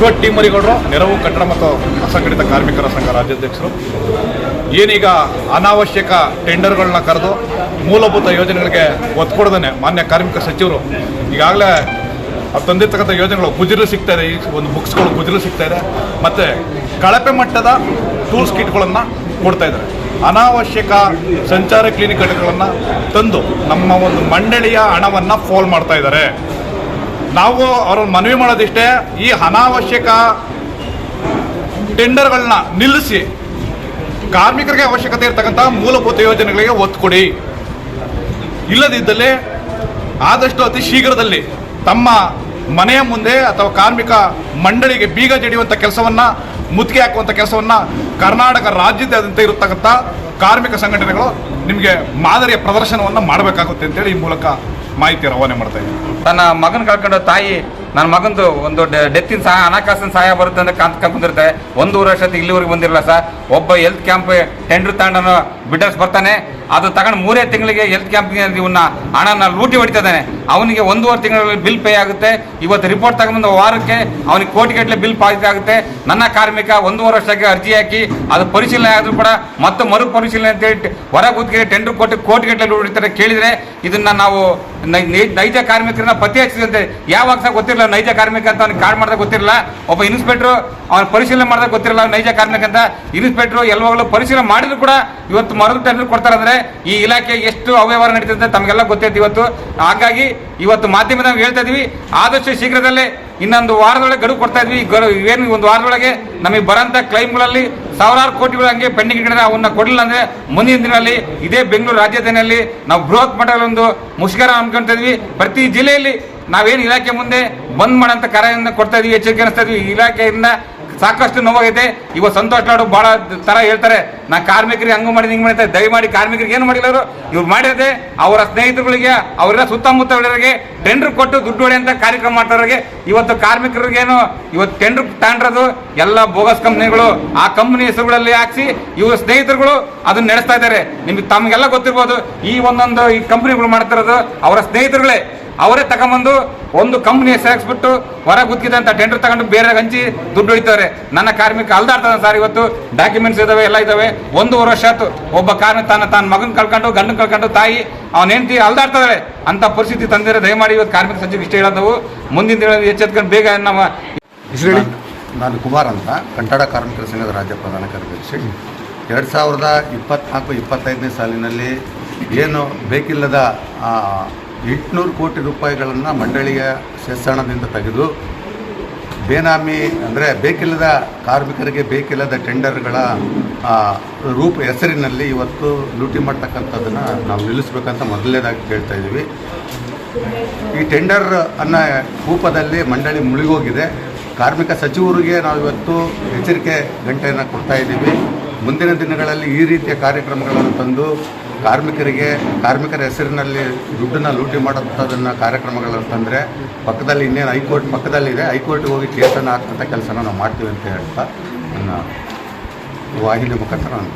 ಬಸವಟ್ಟಿ ಮರಿಗೌಡರು ನೆರವು ಕಟ್ಟಡ ಮತ್ತು ಅಸಂಘಟಿತ ಕಾರ್ಮಿಕರ ಸಂಘ ರಾಜ್ಯಾಧ್ಯಕ್ಷರು. ಏನೀಗ ಅನಾವಶ್ಯಕ ಟೆಂಡರ್ಗಳನ್ನ ಕರೆದು ಮೂಲಭೂತ ಯೋಜನೆಗಳಿಗೆ ಒತ್ತು ಕೊಡದೇ ಮಾನ್ಯ ಕಾರ್ಮಿಕ ಸಚಿವರು ಈಗಾಗಲೇ ತಂದಿರ್ತಕ್ಕಂಥ ಯೋಜನೆಗಳು ಗುಜಿರು ಸಿಗ್ತಾ ಇದೆ, ಈ ಒಂದು ಬುಕ್ಸ್ಗಳು ಗುಜರು ಸಿಗ್ತಾ ಇದೆ, ಮತ್ತು ಕಳಪೆ ಮಟ್ಟದ ಟೂಲ್ಸ್ ಕಿಟ್ಗಳನ್ನು ಕೊಡ್ತಾ ಇದ್ದಾರೆ. ಅನಾವಶ್ಯಕ ಸಂಚಾರ ಕ್ಲಿನಿಕ್ ಘಟಕಗಳನ್ನು ತಂದು ನಮ್ಮ ಒಂದು ಮಂಡಳಿಯ ಹಣವನ್ನು ಫೋಲ್ ಮಾಡ್ತಾ ಇದ್ದಾರೆ. ನಾವು ಅವ್ರನ್ನ ಮನವಿ ಮಾಡೋದಿಷ್ಟೇ, ಈ ಅನಾವಶ್ಯಕ ಟೆಂಡರ್ಗಳನ್ನ ನಿಲ್ಲಿಸಿ ಕಾರ್ಮಿಕರಿಗೆ ಅವಶ್ಯಕತೆ ಇರತಕ್ಕಂಥ ಮೂಲಭೂತ ಯೋಜನೆಗಳಿಗೆ ಒತ್ತು ಕೊಡಿ. ಇಲ್ಲದಿದ್ದಲ್ಲಿ ಆದಷ್ಟು ಅತಿ ಶೀಘ್ರದಲ್ಲಿ ತಮ್ಮ ಮನೆಯ ಮುಂದೆ ಅಥವಾ ಕಾರ್ಮಿಕ ಮಂಡಳಿಗೆ ಬೀಗ ಜಡಿಯುವಂಥ ಕೆಲಸವನ್ನ, ಮುತ್ತಿಗೆ ಹಾಕುವಂಥ ಕೆಲಸವನ್ನ ಕರ್ನಾಟಕ ರಾಜ್ಯದಾದ್ಯಂತ ಇರತಕ್ಕಂಥ ಕಾರ್ಮಿಕ ಸಂಘಟನೆಗಳು ನಿಮಗೆ ಮಾದರಿಯ ಪ್ರದರ್ಶನವನ್ನು ಮಾಡಬೇಕಾಗುತ್ತೆ ಅಂತೇಳಿ ಈ ಮೂಲಕ ಮಾಹಿತಿ ರವಾನೆ ಮಾಡ್ತಾ ಇದ್ದೀನಿ. ತನ್ನ ಮಗನ ಕಳ್ಕೊಂಡು ತಾಯಿ ನನ್ನ ಮಗಂದು ಒಂದು ಡೆತ್ತಿನ ಸಹಾಯ, ಹಣಕಾಸಿನ ಸಹಾಯ ಬರುತ್ತೆ ಅಂತ ಕಾಂತ ಕುಂದಿರುತ್ತೆ ಒಂದೂವರೆ ವರ್ಷದ ಇಲ್ಲಿವರೆಗೆ ಬಂದಿರಲ್ಲ ಸರ್. ಒಬ್ಬ ಹೆಲ್ತ್ ಕ್ಯಾಂಪ್ ಟೆಂಡರ್ ತಗೊಂಡು ಬಿಡರ್ಸ್ ಬರ್ತಾನೆ. ಅದು ತಗೊಂಡು ಮೂರೇ ತಿಂಗಳಿಗೆ ಹೆಲ್ತ್ ಕ್ಯಾಂಪ್ಗೆ ಇವನ್ನ ಹಣನ ಲೂಟಿ ಹೊಡಿತಿದ್ದಾನೆ ಅವನಿಗೆ ಒಂದೂವರೆ ತಿಂಗಳಲ್ಲಿ ಬಿಲ್ ಪೇ ಆಗುತ್ತೆ. ಇವತ್ತು ರಿಪೋರ್ಟ್ ತಗೊಂಬಂದು ವಾರಕ್ಕೆ ಅವನಿಗೆ ಕೋಟಿಗಟ್ಟಲೆ ಬಿಲ್ ಪಾವತಿ ಆಗುತ್ತೆ. ನನ್ನ ಕಾರ್ಮಿಕ ಒಂದೂವರೆ ವರ್ಷಕ್ಕೆ ಅರ್ಜಿ ಹಾಕಿ, ಅದು ಪರಿಶೀಲನೆ ಆದರೂ ಕೂಡ ಮತ್ತೆ ಮರು ಪರಿಶೀಲನೆ ಅಂತೇಳಿ ಹೊರ ಗುತ್ತಿಗೆ ಟೆಂಡರ್ ಕೊಟ್ಟು ಕೋಟಿಗಟ್ಟಲೆ ಹೊಡಿತಾರೆ ಕೇಳಿದರೆ ಇದನ್ನ ನಾವು ನೈಜ ಕಾರ್ಮಿಕರನ್ನ ಪತ್ತೆ ಹಚ್ಚಿದಂತೆ ಯಾವಾಗ ಸಹ ಗೊತ್ತಿರಲಿಲ್ಲ ನೈಜ ಕಾರ್ಮಿಕ ಅಂತ ಅವ್ನಿಗೆ ಕಾರ್ಡ್ ಮಾಡಿದಾಗ ಗೊತ್ತಿರಲ್ಲ. ಒಬ್ಬ ಇನ್ಸ್ಪೆಕ್ಟ್ರು ಅವ್ನು ಪರಿಶೀಲನೆ ಮಾಡಿದಾಗ ಗೊತ್ತಿರಲ್ಲ ನೈಜ ಕಾರ್ಮಿಕ ಅಂತ. ಇನ್ಸ್ಪೆಕ್ಟ್ರು ಎಲ್ಲವಾಗಲೂ ಪರಿಶೀಲನೆ ಮಾಡಿದ್ರು ಕೂಡ ಇವತ್ತು ಮರು ಟೆಂಡರ್ ಕೊಡ್ತಾರೆ ಅಂದ್ರೆ ಈ ಇಲಾಖೆ ಎಷ್ಟು ಅವ್ಯವಹಾರ ನಡೀತದೆ ತಮಗೆಲ್ಲ ಗೊತ್ತೈತೆ ಇವತ್ತು. ಹಾಗಾಗಿ ಇವತ್ತು ಮಾಧ್ಯಮದಾಗ ಹೇಳ್ತಾ ಇದೀವಿ, ಆದಷ್ಟು ಶೀಘ್ರದಲ್ಲೇ ಇನ್ನೊಂದು ವಾರದೊಳಗೆ ಗಡುವು ಕೊಡ್ತಾ ಇದ್ವಿ. ಏನು ಒಂದು ವಾರದೊಳಗೆ ನಮಗೆ ಬರೋಂಥ ಕ್ಲೈಮ್ಗಳಲ್ಲಿ ಸಾವಿರಾರು ಕೋಟಿಗಳು ಹಂಗೆ ಪೆಂಡಿಂಗ್ ಇಟ್ಟಿದ್ರೆ ಅವನ್ನ ಕೊಡಲಿಲ್ಲ ಅಂದ್ರೆ ಮುಂದಿನ ದಿನದಲ್ಲಿ ಇದೇ ಬೆಂಗಳೂರು ರಾಜ್ಯದಲ್ಲಿ ನಾವು ಬೃಹತ್ ಮಟ್ಟದಲ್ಲಿ ಒಂದು ಮುಷ್ಕರ ಅನ್ಕೊಂತ ಇದ್ವಿ. ಪ್ರತಿ ಜಿಲ್ಲೆಯಲ್ಲಿ ನಾವೇನು ಇಲಾಖೆ ಮುಂದೆ ಬಂದ್ ಮಾಡೋಂಥ ಕಾರ್ಯವನ್ನು ಕೊಡ್ತಾ ಇದ್ವಿ, ಎಚ್ಚರಿಕೆ ಅನಿಸ್ತಾ ಇದ್ವಿ. ಇಲಾಖೆಯಿಂದ ಸಾಕಷ್ಟು ನೋವಾಗೈತೆ. ಇವತ್ತು ಸಂತೋಷ್ ಲಾಡು ಭಾಳ ತರ ಹೇಳ್ತಾರೆ, ನಾ ಕಾರ್ಮಿಕರಿಗೆ ಹಂಗು ಮಾಡಿದ ಹಿಂಗೆ ಮಾಡಿದೆ ದಯಮಾಡಿ ಕಾರ್ಮಿಕರಿಗೆ ಏನು ಮಾಡಿಲ್ಲ ಅವರು? ಇವ್ರು ಮಾಡಿರದೆ ಅವರ ಸ್ನೇಹಿತರುಗಳಿಗೆ, ಅವರೆಲ್ಲ ಸುತ್ತಮುತ್ತ ಉಳಿಯೋರಿಗೆ ಟೆಂಡರ್ ಕೊಟ್ಟು ದುಡ್ಡು ಹೊಡೆಯಂತ ಕಾರ್ಯಕ್ರಮ ಮಾಡ್ತಾರವ್ರಿಗೆ ಇವತ್ತು ಕಾರ್ಮಿಕರಿಗೇನು, ಇವತ್ತು ಟೆಂಡರ್ ತಾಂಡ್ರದು ಎಲ್ಲ ಬೋಗಸ್ ಕಂಪ್ನಿಗಳು ಆ ಕಂಪ್ನಿ ಹೆಸರುಗಳಲ್ಲಿ ಹಾಕ್ಸಿ ಇವ್ರ ಸ್ನೇಹಿತರುಗಳು ಅದನ್ನ ನಡೆಸ್ತಾ ಇದ್ದಾರೆ. ನಿಮಗೆ ತಮಗೆಲ್ಲ ಗೊತ್ತಿರ್ಬೋದು, ಈ ಒಂದೊಂದು ಈ ಕಂಪ್ನಿಗಳು ಮಾಡ್ತಿರೋದು ಅವರ ಸ್ನೇಹಿತರುಗಳೇ. ಅವರೇ ತಗೊಂಬಂದು ಒಂದು ಕಂಪ್ನಿ ಸೇರಿಸ್ಬಿಟ್ಟು ಹೊರ ಗುತ್ತಿದಂತ ಟೆಂಡರ್ ತಗೊಂಡು ಬೇರೆ ಹಂಚಿ ದುಡ್ಡು ಹೊಡಿತಾರೆ ನನ್ನ ಕಾರ್ಮಿಕ ಅಲ್ದಾಡ್ತಾನೆ ಸರ್ ಇವತ್ತು. ಡಾಕ್ಯುಮೆಂಟ್ಸ್ ಇದಾವೆ, ಎಲ್ಲ ಇದಾವೆ. ಒಂದೂವರೆ ವರ್ಷ ಆಯ್ತು. ಒಬ್ಬ ಕಾರ್ಮಿಕ ತನ್ನ ತನ್ನ ಮಗನ ಕಳ್ಕೊಂಡು, ಗಂಡನ್ ಕಳ್ಕೊಂಡು ತಾಯಿ, ಅವನ ಹೆಂಡತಿ ಅಲ್ದಾಡ್ತಾಳೆ ಅಂತ ಪರಿಸ್ಥಿತಿ ತಂದಿರೋ ದಯಮಾಡಿ ಇವತ್ತು ಕಾರ್ಮಿಕ ಸಚಿವ ಇಷ್ಟ ಹೇಳಿದವು ಮುಂದಿನ ದಿನದಲ್ಲಿ ಎಚ್ಚೆತ್ಕೊಂಡು ಬೇಗ ನಮ್ಮ ನಾನು- ಕುಮಾರ್ ಅಂತ. ಕಂಟಡ ಕಾರ್ಮಿಕರ ಸಂಘದ ರಾಜ್ಯ ಪ್ರಧಾನ ಕಾರ್ಯದರ್ಶಿ. ಎರಡು ಸಾವಿರದ ಇಪ್ಪತ್ನಾಲ್ಕು, ಇಪ್ಪತ್ತೈದನೇ ಸಾಲಿನಲ್ಲಿ ಏನು ಬೇಕಿಲ್ಲದ ಎಂಟುನೂರು ಕೋಟಿ ರೂಪಾಯಿಗಳನ್ನು ಮಂಡಳಿಯ ಸೆಸ್ಸಣದಿಂದ ತೆಗೆದು ಬೇನಾಮಿ ಅಂದರೆ ಬೇಕಿಲ್ಲದ ಕಾರ್ಮಿಕರಿಗೆ ಬೇಕಿಲ್ಲದ ಟೆಂಡರ್ಗಳ ರೂಪ ಹೆಸರಿನಲ್ಲಿ ಇವತ್ತು ಲೂಟಿ ಮಾಡ್ತಕ್ಕಂಥದ್ದನ್ನು ನಾವು ನಿಲ್ಲಿಸಬೇಕಂತ ಮೊದಲನೇದಾಗಿ ಕೇಳ್ತಾ ಇದ್ದೀವಿ. ಈ ಟೆಂಡರ್ ಅನ್ನೋ ರೂಪದಲ್ಲಿ ಮಂಡಳಿ ಮುಳುಗೋಗಿದೆ. ಕಾರ್ಮಿಕ ಸಚಿವರಿಗೆ ನಾವು ಇವತ್ತು ಎಚ್ಚರಿಕೆ ಗಂಟೆಯನ್ನು ಕೊಡ್ತಾ ಇದ್ದೀವಿ. ಮುಂದಿನ ದಿನಗಳಲ್ಲಿ ಈ ರೀತಿಯ ಕಾರ್ಯಕ್ರಮಗಳನ್ನು ತಂದು ಕಾರ್ಮಿಕರಿಗೆ, ಕಾರ್ಮಿಕರ ಹೆಸರಿನಲ್ಲಿ ದುಡ್ಡನ್ನು ಲೂಟಿ ಮಾಡುವಂಥದ್ದನ್ನ ಕಾರ್ಯಕ್ರಮಗಳು ಅಂತಂದರೆ ಪಕ್ಕದಲ್ಲಿ ಇನ್ನೇನು ಹೈಕೋರ್ಟ್ ಪಕ್ಕದಲ್ಲಿದೆ, ಹೈಕೋರ್ಟ್ಗೆ ಹೋಗಿ ಕೇಸನ್ನು ಹಾಕ್ತಂಥ ಕೆಲಸನ ನಾವು ಮಾಡ್ತೀವಿ ಅಂತ ಹೇಳ್ತಾ ನನ್ನ ವಾಹಿನಿ ಮುಖಾಂತರ ನಾನು